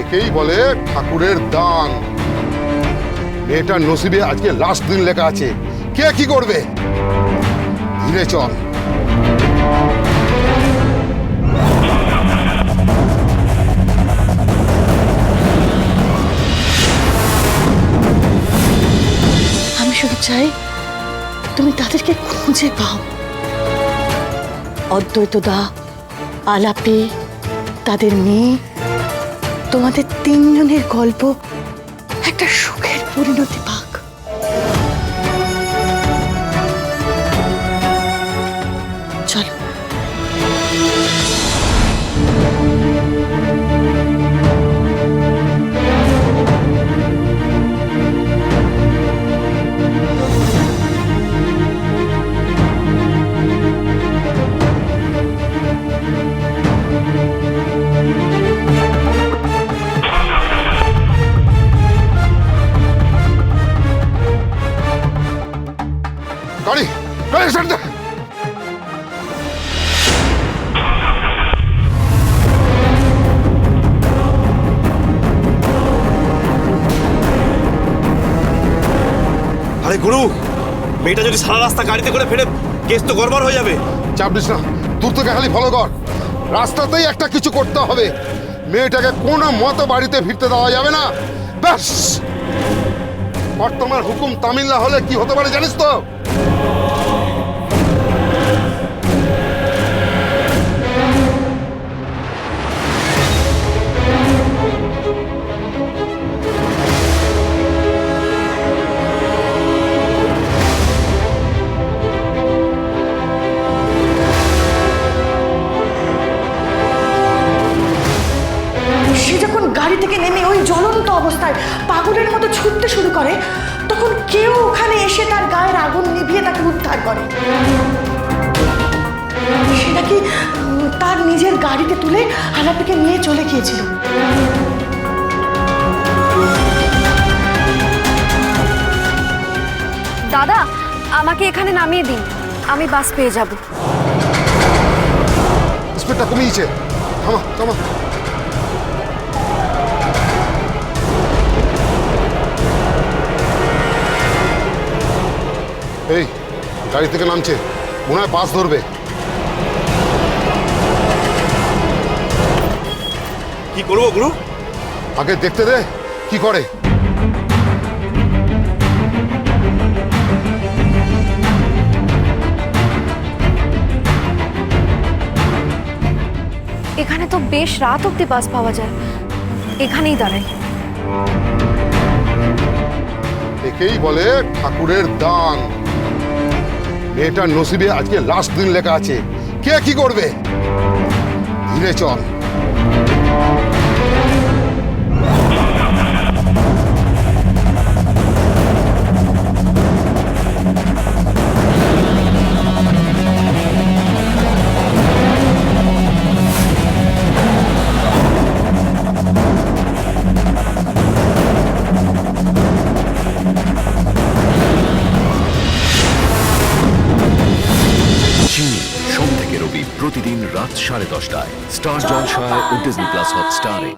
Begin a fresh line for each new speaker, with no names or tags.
একেই বলে ঠাকুরের দান। মেয়েটার নসিবে আজকে লাস্ট দিন লেখা আছে। কে কি করবে? ধীরে চল।
আমি শুধু চাই তুমি তাদেরকে খুঁজে পাও। অদ্বৈত দা আলাপি তাদের মেয়ে তোমাদের তিনজনের গল্প একটা সুখের পরিণতি পাক
দে
আরে গুরু মেয়েটা যদি সারা রাস্তা গাড়িতে করে ফেরে কেস তো গড়বড় হয়ে যাবে।
চাপ দিস না দূর থেকে খালি ফলো কর। রাস্তাতেই একটা কিছু করতে হবে। মেয়েটাকে কোনো মতো বাড়িতে ফিরতে দেওয়া যাবে না। ব্যাস! বর্তমান হুকুম তামিল না হলে কি হতে পারে জানিস তো?
যখন গাড়ি থেকে নেমে ওই জ্বলন্ত অবস্থায় পাগলের মতো ছুটতে শুরু করে তখন কেউ ওখানে এসে তার গায়ের আগুন নিভিয়ে তাকে উদ্ধার করে। সে নাকি তার নিজের গাড়িতে তুলে আলাপিকে নিয়ে চলে গিয়েছিল।
দাদা আমাকে এখানে নামিয়ে দিন। আমি বাস পেয়ে যাব।
স্পিডটা কমিয়েছে। থামা থামা। এই গাড়ি থেকে নামছে। মনে হয় বাস ধরবে।
কি করব গুরু?
আগে দেখতে দে কি করে।
এখানে তো বেশ রাত অব্দি বাস পাওয়া যায়। এখানেই দাঁড়াই।
একেই বলে ঠাকুরের দান। মেয়েটার নসিবে আজকে লাস্ট দিন লেখা আছে। কে কি করবে? ধীরে চল।
রবি প্রতিদিন রাত সাড়ে দশটায়। স্টার জলসায় ও ডিজনি প্লাস হটস্টারে